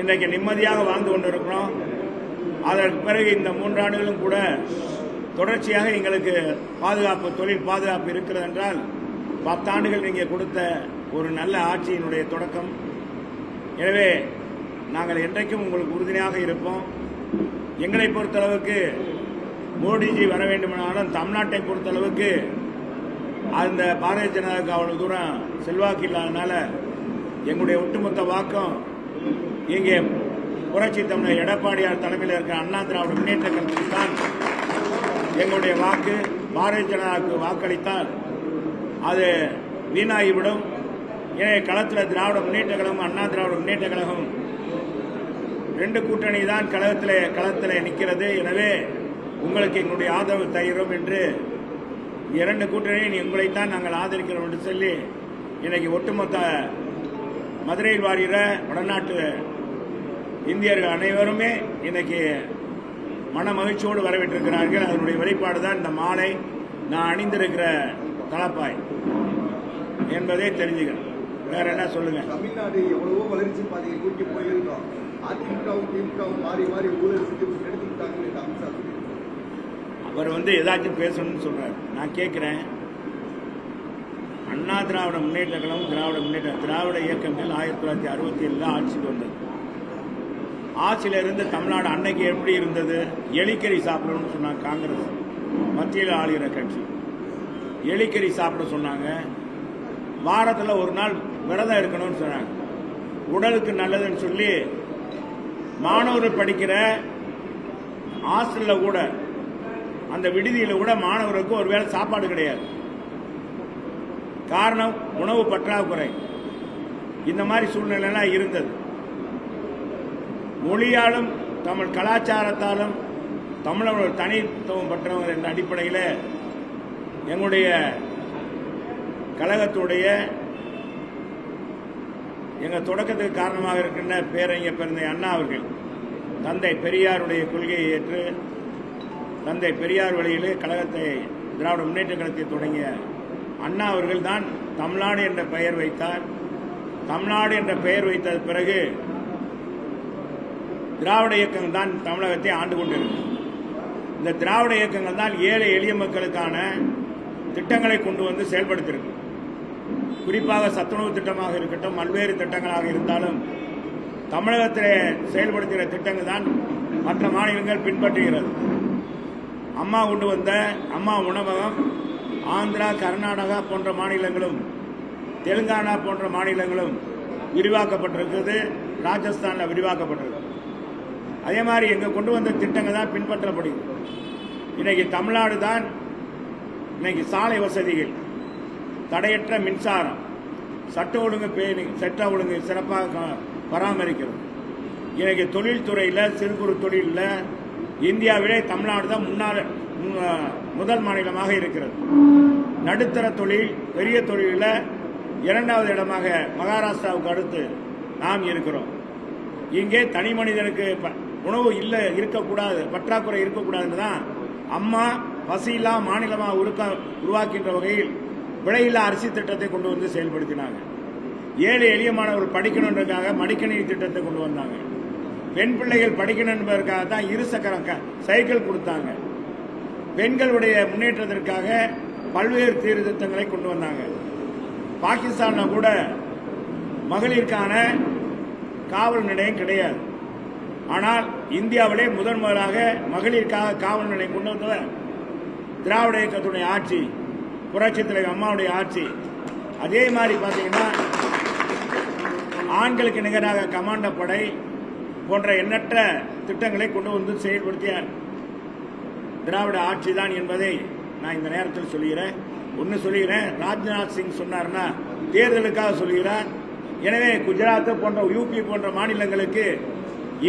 இன்றைக்கு நிம்மதியாக வாழ்ந்து கொண்டிருக்கிறோம். அதற்கு பிறகு இந்த மூன்றாண்டுகளும் கூட தொடர்ச்சியாக எங்களுக்கு பாதுகாப்பு தொழில் பாதுகாப்பு இருக்கிறது என்றால் பத்தாண்டுகள் நீங்கள் கொடுத்த ஒரு நல்ல ஆட்சியினுடைய தொடக்கம். எனவே நாங்கள் என்றைக்கும் உங்களுக்கு உறுதுணையாக இருப்போம். எங்களை பொறுத்தளவுக்கு மோடிஜி வர வேண்டுமானாலும் தமிழ்நாட்டை பொறுத்தளவுக்கு அந்த பாரதிய ஜனதாவுக்கு அவ்வளவு தூரம் செல்வாக்கு இல்லாதனால எங்களுடைய ஒட்டுமொத்த வாக்கம் இங்கே புரட்சி தமிழர் எடப்பாடியார் தலைமையில் இருக்கிற அண்ணா திராவிட முன்னேற்ற கழகத்தில் தான் எங்களுடைய வாக்கு பாரதிய ஜனதாவுக்கு வாக்களித்தால் அது வீணாகிவிடும். எனவே களத்தில் திராவிட முன்னேற்ற கழகம் அண்ணா திராவிட முன்னேற்ற கழகம் ரெண்டு கூட்டணி தான் கழகத்தில் களத்தில் நிற்கிறது. எனவே உங்களுக்கு எங்களுடைய ஆதரவு தருகிறோம் என்று இரண்டு கூட்டணியும் உங்களைத்தான் நாங்கள் ஆதரிக்கிறோம் என்று சொல்லி இன்னைக்கு ஒட்டுமொத்த மதுரையில் வாரிகிற வடநாட்டு இந்தியர்கள் அனைவருமே இன்னைக்கு மன மகிழ்ச்சியோடு வரவேற்றிருக்கிறார்கள். அதனுடைய வெளிப்பாடு தான் இந்த மாலை நான் அணிந்திருக்கிற தலப்பாய் என்பதை தெரிஞ்சுக்கிறேன். வேற என்ன சொல்லுங்க? தமிழ்நாடு எவ்வளவோ வளர்ச்சி பாதையை நோக்கி போயிருக்கோம் அதிமுகவும் திமுகவும் மாறி மாறி ஊழல் செஞ்சு அமித்ஷா சொல்லியிருக்காரு. அவர் வந்து ஏதாச்சும் பேசணும்னு சொல்றாரு. நான் கேட்கிறேன் அண்ணா திராவிட முன்னேற்ற கழகம் திராவிட முன்னேற்ற திராவிட இயக்கங்கள் ஆயிரத்தி தொள்ளாயிரத்தி அறுபத்தி ஏழுல ஆட்சிக்கு வந்தது. ஆட்சியில் இருந்து தமிழ்நாடு அன்னைக்கு எப்படி இருந்தது? எலிக்கறி சாப்பிடணும்னு சொன்னாங்க காங்கிரஸ். மத்தியில் ஆளுகிற கட்சி. எலிக்கறி சாப்பிட சொன்னாங்க. வாரத்தில் ஒரு நாள் விரதம் இருக்கணும்னு சொன்னாங்க. உடலுக்கு நல்லதுன்னு சொல்லி மாணவர்கள் படிக்கிற ஹாஸ்டலில் கூட அந்த விடுதியில் கூட மாணவருக்கு ஒருவேளை சாப்பாடு கிடையாது. காரணம் உணவு பற்றாக்குறை. இந்த மாதிரி சூழ்நிலைலாம் இருந்தது. மொழியாலும் தமிழ் கலாச்சாரத்தாலும் தமிழர்கள் தனித்துவம் பெற்றவங்க என்ற அடிப்படையில் எங்களுடைய கழகத்துடைய எங்கள் தொடக்கத்துக்கு காரணமாக இருக்கின்ற பேரறிஞர் பிறந்த அண்ணா அவர்கள் தந்தை பெரியாருடைய கொள்கையை ஏற்று தந்தை பெரியார் வழியிலே கழகத்தை திராவிட முன்னேற்ற கழகத்தை தொடங்கிய அண்ணா அவர்கள் தான் தமிழ்நாடு என்ற பெயர் வைத்தார். தமிழ்நாடு என்ற பெயர் வைத்த பிறகு திராவிட இயக்கங்கள் தான் தமிழகத்தை ஆண்டு கொண்டிருக்கு. இந்த திராவிட இயக்கங்கள் தான் ஏழை எளிய மக்களுக்கான திட்டங்களை கொண்டு வந்து செயல்படுத்தியிருக்கு குறிப்பாக சத்துணவு திட்டமாக இருக்கட்டும் பல்வேறு திட்டங்களாக இருந்தாலும் தமிழகத்தில் செயல்படுத்துகிற திட்டங்கள் தான் மற்ற மாநிலங்கள் பின்பற்றுகிறது. அம்மா கொண்டு வந்த அம்மா உணவகம் ஆந்திரா கர்நாடகா போன்ற மாநிலங்களும் தெலுங்கானா போன்ற மாநிலங்களும் விரிவாக்கப்பட்டிருக்கிறது. ராஜஸ்தானில் விரிவாக்கப்பட்டிருக்கு. அதே மாதிரி எங்கள் கொண்டு வந்த திட்டங்கள் தான் பின்பற்றப்படும். இன்றைக்கி தமிழ்நாடு தான் இன்றைக்கி சாலை வசதிகள் தடையற்ற மின்சாரம் சட்ட ஒழுங்கு பேணி சட்ட ஒழுங்கு சிறப்பாக பராமரிக்கிறது இன்றைக்கி தொழில்துறையில் சிறு குறு தொழிலில் இந்தியாவிலே தமிழ்நாடு தான் முன்னாள் முதல் மாநிலமாக இருக்கிறது. நடுத்தர தொழில் பெரிய தொழிலில் இரண்டாவது இடமாக மகாராஷ்டிராவுக்கு அடுத்து நாம் இருக்கிறோம். இங்கே தனி மனிதனுக்கு ப- உணவு இல்லை இருக்கக்கூடாது பற்றாக்குறை இருக்கக்கூடாதுன்னு தான் அம்மா பசியில்லா மாநிலமாக உருக்க உருவாக்கின்ற வகையில் விலையில்லா அரிசி திட்டத்தை கொண்டு வந்து செயல்படுத்தினாங்க. ஏழை எளிய மாணவர்கள் படிக்கணுன்றதுக்காக மடிக்கணினி திட்டத்தை கொண்டு வந்தாங்க. பெண் பிள்ளைகள் படிக்கணும் என்பதற்காக தான் இருசக்கர க- சைக்கிள் கொடுத்தாங்க. பெண்களுடைய முன்னேற்றத்திற்காக பல்வேறு சீர்திருத்தங்களை கொண்டு வந்தாங்க. பாகிஸ்தானில் கூட மகளிருக்கான காவல் நிலையம் கிடையாது. ஆனால் இந்தியாவிலே முதன் முதலாக மகளிருக்காக காவல் நிலையம் கொண்டு வந்தவர் திராவிட இயக்கத்துடைய ஆட்சி புரட்சி தலைவர் அம்மாவுடைய ஆட்சி. அதே மாதிரி பார்த்தீங்கன்னா ஆண்களுக்கு நிகராக கமாண்ட படை போன்ற எண்ணற்ற திட்டங்களை கொண்டு வந்து செயல்படுத்தியார் திராவிட ஆட்சி தான் என்பதை நான் இந்த நேரத்தில் சொல்கிறேன் ஒன்று சொல்கிறேன் ராஜ்நாத் சிங் சொன்னார்னா தேர்தலுக்காக சொல்கிறார் எனவே குஜராத் போன்ற யூபி போன்ற மாநிலங்களுக்கு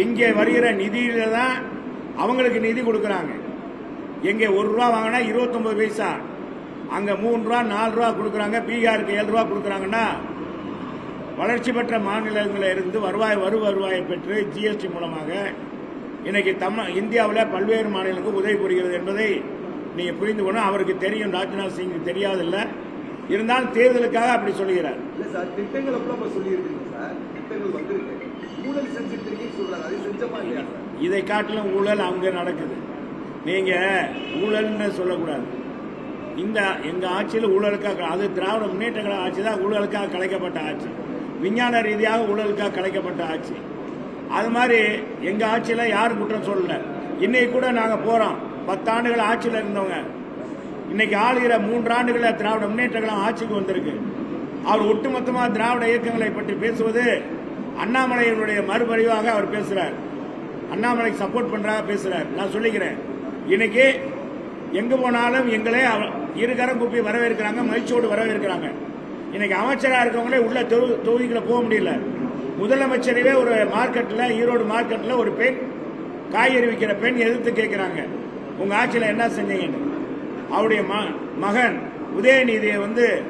இங்கே வருகிற நிதியில தான் அவங்களுக்கு நிதி கொடுக்குறாங்க. எங்கே ஒரு ரூபா வாங்கினா இருபத்தொன்பது பைசா. அங்கே மூணு ரூபா நாலு ரூபா கொடுக்குறாங்க. பீகாருக்கு ஏழு ரூபா கொடுக்குறாங்கன்னா வளர்ச்சி பெற்ற மாநிலங்களில் இருந்து வருவாய் வரு வருவாயை பெற்று ஜிஎஸ்டி மூலமாக இன்னைக்கு தமிழ் இந்தியாவில் பல்வேறு மாநிலங்களுக்கு உதவி புரிகிறது என்பதை நீங்கள் புரிந்து கொள்ளணும். அவருக்கு தெரியும் ராஜ்நாத் சிங் தெரியாதில்ல. இருந்தாலும் தேர்தலுக்காக அப்படி சொல்லுகிறார். இதை காட்டிலும் ஊழல் அங்க நடக்குது. நீங்க ஊழல்னு சொல்லக்கூடாது. இந்த எங்க ஆட்சியில் ஊழலுக்காக அது திராவிட முன்னேற்ற கழக ஆட்சி தான் ஊழலுக்காக கலைக்கப்பட்ட ஆட்சி. விஞ்ஞான ரீதியாக ஊழலுக்காக கலைக்கப்பட்ட ஆட்சி. அது மாதிரி எங்க ஆட்சியில் யாரும் குற்றம் சொல்லல. இன்னைக்கு கூட நாங்கள் போறோம். பத்தாண்டுகள் ஆட்சியில் இருந்தவங்க. இன்னைக்கு ஆளுகிற மூன்று ஆண்டுகளில் திராவிட முன்னேற்ற கழகம் ஆட்சிக்கு வந்திருக்கு. அவர் ஒட்டுமொத்தமாக திராவிட இயக்கங்களை பற்றி பேசுவது அண்ணாமலையினுடைய மறுபறிவாக அவர் பேசுறார். அண்ணாமலைக்கு சப்போர்ட் பண்ணுறா பேசுறார். நான் சொல்லிக்கிறேன். இன்னைக்கு எங்க போனாலும் எங்களே அவ- இருகரம் கூப்பி வரவேற்கிறாங்க மகிழ்ச்சியோடு வரவேற்கிறாங்க. இன்னைக்கு அமைச்சராக இருக்கவங்களே உள்ள தொகு- தொகுதிக்குள்ள போக முடியல. முதலமைச்சரவே ஒரு மார்க்கெட்டில் ஈரோடு மார்க்கெட்டில் ஒரு பெண் காய்கறி விற்கிற பெண் எதிர்த்து கேட்குறாங்க உங்கள் ஆட்சியில் என்ன செஞ்சீங்கன்னு? அவருடைய ம- மகன் உதயநிதியை வந்து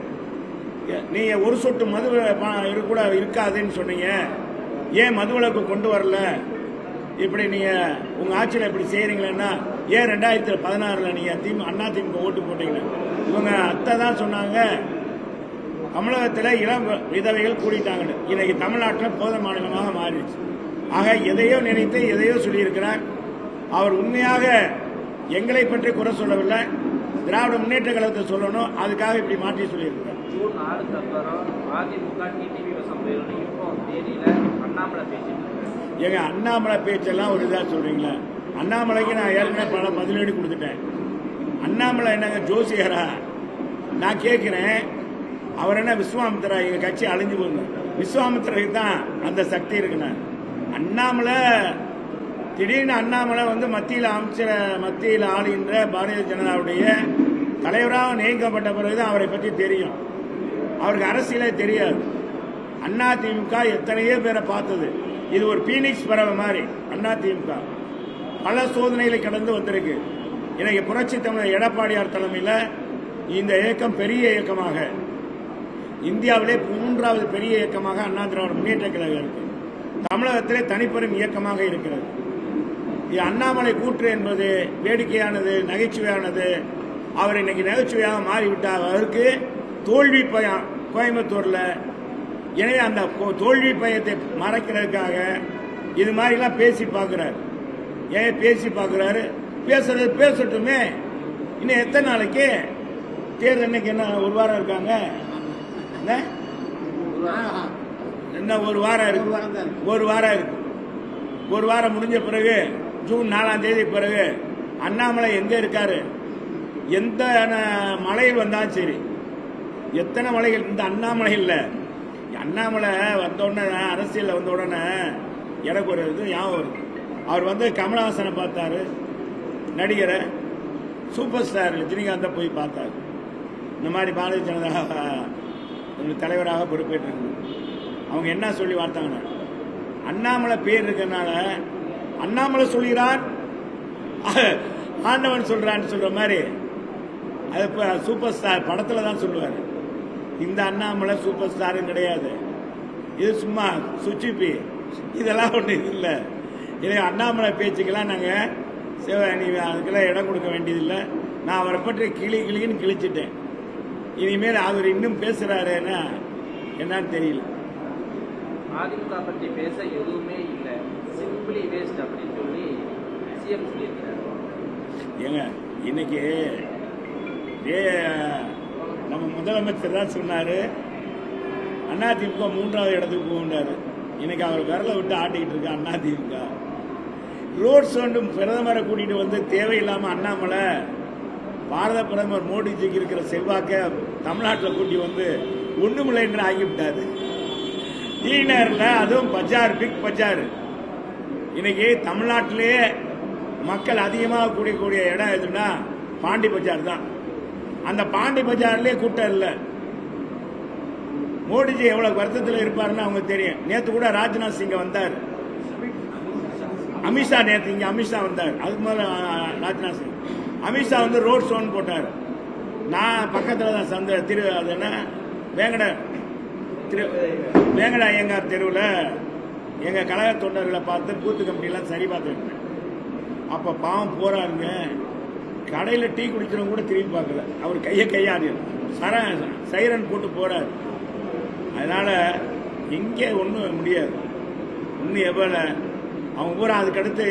நீங்கள் ஒரு சொட்டு மது ப- கூட இருக்காதுன்னு சொன்னீங்க. ஏன் மதுவிலக்கு கொண்டு வரல? இப்படி நீங்க உங்க ஆட்சியில் இப்படி செய்யறீங்களேன்னா ஏன் ரெண்டாயிரத்தி பதினாறுல நீங்க திமுக அண்ணா திமுக ஓட்டு போட்டீங்க? இவங்க அத்தை தான் சொன்னாங்க. தமிழகத்தில் இளம் விதவைகள் கூடிட்டாங்கன்னு. இன்னைக்கு தமிழ்நாட்டில் போத மாநிலமாக மாறிடுச்சு. ஆக எதையோ நினைத்து எதையோ சொல்லியிருக்கிறார். அவர் உண்மையாக எங்களை பற்றி குறை சொல்லவில்லை. திராவிட முன்னேற்ற கழகத்தை சொல்லணும். அதுக்காக இப்படி மாற்றி சொல்லியிருக்கிறார். ஜூன் நாலுக்கு அப்புறம் அதிமுக டிடிவி வசம் போயிடும் இப்போ தேதியில அண்ணாமலை பேச்சு ஏங்க அண்ணாமலை பேச்செல்லாம் ஒரு இதாக சொல்றீங்களா? அண்ணாமலைக்கு நான் ஏற்கனவே பல பதிலடி கொடுத்துட்டேன். அண்ணாமலை என்னங்க ஜோசியரா? நான் கேட்கிறேன் அவர் என்ன விஸ்வாமித்ரா எங்க கட்சி அழிஞ்சு போகுது. விஸ்வாமித்திரருக்கு தான் அந்த சக்தி இருக்குண்ணா. அண்ணாமலை திடீர்னு அண்ணாமலை வந்து மத்தியில் அமைச்சர் மத்தியில் ஆளுகின்ற பாரதிய ஜனதாவுடைய தலைவராக நியமிக்கப்பட்ட பிறகுதான் அவரை பற்றி தெரியும். அவருக்கு அரசியலே தெரியாது. அண்ணா திமுக எத்தனையோ பேரை பார்த்தது. இது ஒரு பீனிக்ஸ் பறவை மாதிரி அண்ணா திமுக. பல சோதனைகளை கடந்து வந்திருக்கு. இன்னைக்கு புரட்சி தமிழர் எடப்பாடியார் தலைமையில் இந்த இயக்கம் பெரிய இயக்கமாக. இந்தியாவிலே மூன்றாவது பெரிய இயக்கமாக அண்ணா திராவிட முன்னேற்ற கழகம் இருக்கு. தமிழகத்திலே தனிப்பெரும் இயக்கமாக இருக்கிறது. இது அண்ணாமலை கூற்று என்பது வேடிக்கையானது நகைச்சுவையானது. அவர் இன்னைக்கு நகைச்சுவையாக மாறிவிட்டார். அவருக்கு தோல்வி பயம் கோயம்புத்தூர்ல எனவே அந்த தோல்வி பயத்தை மறைக்கிறதுக்காக இது மாதிரிலாம் பேசி பார்க்கிறார். ஏன் பேசி பார்க்கிறாரு? பேசுறது பேசட்டுமே. இன்னும் எத்தனை நாளைக்கு? தேர்தல் இன்னைக்கு என்ன ஒரு வாரம் இருக்காங்க? என்ன? ஒரு வாரம் இருக்கு? ஒரு வாரம் இருக்கு. ஒரு வாரம் முடிஞ்ச பிறகு ஜூன் நாலாம் தேதி பிறகு அண்ணாமலை எங்க இருக்காரு? எந்த மலையில் வந்தாலும் சரி. எத்தனை மலைகள்? இந்த அண்ணாமலை இல்லை அண்ணாமலை வந்த உடனே அரசியல்ல வந்த உடனே எனக்கு ஒரு இது ஞாபகம் வருது. அவர் வந்து கமலஹாசனை பார்த்தாரு நடிகரை. சூப்பர் ஸ்டார் ரஜினிகாந்தை போய் பார்த்தாரு. இந்த மாதிரி பாரதிய ஜனதா ஒரு தலைவராக பொறுப்பேற்றிருக்கு அவங்க என்ன சொல்லி வார்த்தாங்கன்னா அண்ணாமலை பேர் இருக்கிறதுனால அண்ணாமலை சொல்கிறார் ஆண்டவன் சொல்கிறான்னு சொல்கிற மாதிரி அது இப்போ சூப்பர் ஸ்டார் படத்தில் தான் சொல்லுவார். இந்த அண்ணாமலை சூப்பர் ஸ்டாரும் கிடையாது. இது சும்மா சுச்சிப்பி இதெல்லாம் இது இல்லை. இது அண்ணாமலை பேச்சுக்கெல்லாம் நாங்க சிவ நீ அதுக்கெல்லாம் இடம் கொடுக்க வேண்டியதில்லை. நான் அவரை பற்றி கிளி கிளின்னு கிழிச்சிட்டேன். இனிமேல் அவர் இன்னும் பேசுறாருன்னா என்னன்னு தெரியல. அதிமுக பற்றி பேச எதுவுமே இல்லை. சிம்பிளி வேஸ்ட் அப்படின்னு சொல்லி சிஎம் சொல்லியிருக்காரு ஏங்க இன்னைக்கு முதலமைச்சர் தான் சொன்னார் அதிமுக மூன்றாவது இடத்துக்கு போகின்றார் இன்னைக்கு அவர் விரலை விட்டு ஆட்டிக்கிட்டு இருக்கு அதிமுக ரோட் சவுண்டும் பிரதமரை கூட்டிகிட்டு வந்து தேவையில்லாமல் அண்ணாமலை பாரத பிரதமர் மோடிஜிக்கு இருக்கிற செல்வாக்கை தமிழ்நாட்டில் கூட்டி வந்து ஒண்ணுமில்லை என்று ஆகிவிட்டாரு. டீனர்ல அதுவும் பஜார் பிக் பஜார். இன்னைக்கு தமிழ்நாட்டிலேயே மக்கள் அதிகமாக கூடியக்கூடிய இடம் எதுன்னா பாண்டி பஜார் தான். அந்த பாண்டி பஜார்லயே கூட்டம் இல்லை. மோடிஜி எவ்வளவு வருத்தத்தில் இருப்பாருன்னு அவங்க தெரியும். நேற்று கூட ராஜ்நாத் சிங் வந்தார். அமித்ஷா நேற்று இங்கே அமித்ஷா வந்தார். அதுக்கு மேலே ராஜ்நாத் சிங். அமித்ஷா வந்து ரோட் ஷோன்னு போட்டார். நான் பக்கத்தில் தான் சந்த திரு அது என்ன? வேங்கட திரு வேங்கட ஐயங்கார் தெருவில் எங்கள் கழக தொண்டர்களை பார்த்து பூத்து கமிட்டிலாம் சரி பார்த்துருக்கேன் அப்போ பாவம் போகிறாருங்க கடையில் டீ குடிக்கிறவங்க கூட திரும்பி பார்க்கல. அவர் கையை கையாடி சர சைரன் போட்டு போகிறார் அதனால் இங்கே ஒன்றும் முடியாது. இன்னும் எவ்வளோ அவங்க பூரா அதுக்கடுத்து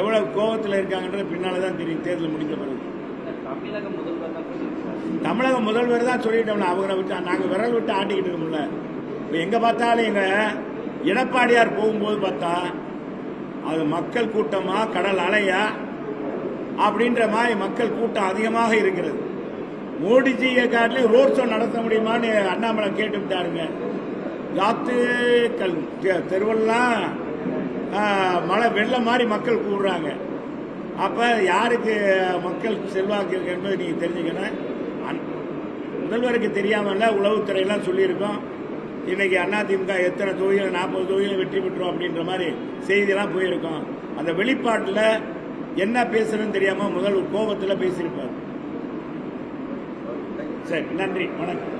எவ்வளோ கோபத்தில் இருக்காங்கன்றது பின்னால் தான் தெரியும். தேர்தல் முடிஞ்ச பிறகு. தமிழக முதல்வர் தான் சொல்லிட்டோம்ல அவங்கள விட்டு நாங்கள் விரல் விட்டு ஆட்டிக்கிட்டு இருக்கோம்ல. இப்போ எங்கே பார்த்தாலும் எங்கள் எடப்பாடியார் போகும்போது பார்த்தா அது மக்கள் கூட்டமாக கடல் அலையா அப்படின்ற மாதிரி மக்கள் கூட்டம் அதிகமாக இருக்கிறது. மோடிஜியை காட்டிலும் ரோட் ஷோ நடத்த முடியுமான்னு அண்ணாமலை கேட்டு விட்டாருங்க யாத்துக்கள் தெ- தெருவெல்லாம் மழை வெள்ளம் மாதிரி மக்கள் கூடுறாங்க. அப்போ யாருக்கு மக்கள் செல்வாக்கு இருக்கு என்பதை நீங்கள் தெரிஞ்சுக்கணும் முதல்வருக்கு தெரியாமல் உளவுத்துறையெல்லாம் சொல்லியிருக்கோம். இன்னைக்கு அதிமுக எத்தனை தொகுதியில் நாற்பது தொகுதியில் வெற்றி பெற்றோம் அப்படின்ற மாதிரி செய்தியெல்லாம் போயிருக்கோம். அந்த வெளிப்பாட்டில் என்ன பேசுறதுன்னு தெரியாம முதல் கோபத்தில் பேசியிருப்பார். சரி நன்றி வணக்கம்.